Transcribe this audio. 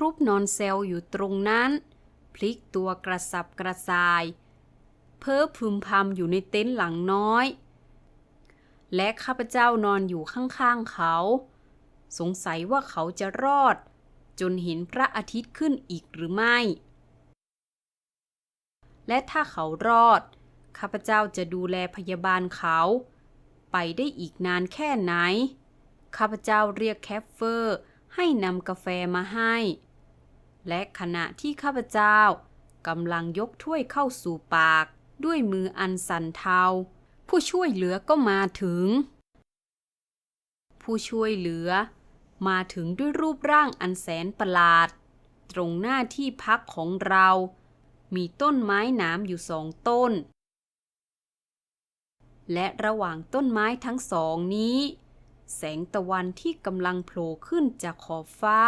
ครุบนอนเซลอยู่ตรงนั้น พลิกตัวกระสับกระส่าย เพ้อพึมพำอยู่ในเต็นท์หลังน้อย และข้าพเจ้านอนอยู่ข้างๆเขา สงสัยว่าเขาจะรอด จนเห็นพระอาทิตย์ขึ้นอีกหรือไม่ และถ้าเขารอด ข้าพเจ้าจะดูแลพยาบาลเขา ไปได้อีกนานแค่ไหน ข้าพเจ้าเรียกแคฟเฟอร์ให้นำกาแฟมาให้ และขณะที่ข้าพเจ้ากำลังยกถ้วยเข้าสู่ปาก ด้วยมืออันสั่นเทา ผู้ช่วยเหลือก็มาถึง ผู้ช่วยเหลือ มาถึงด้วยรูปร่างอันแสนประหลาด ตรงหน้าที่พักของเรา มีต้นไม้หนามอยู่สองต้น และระหว่างต้นไม้ทั้งสองนี้ แสงตะวันที่กำลังโผล่ขึ้นจากขอบฟ้า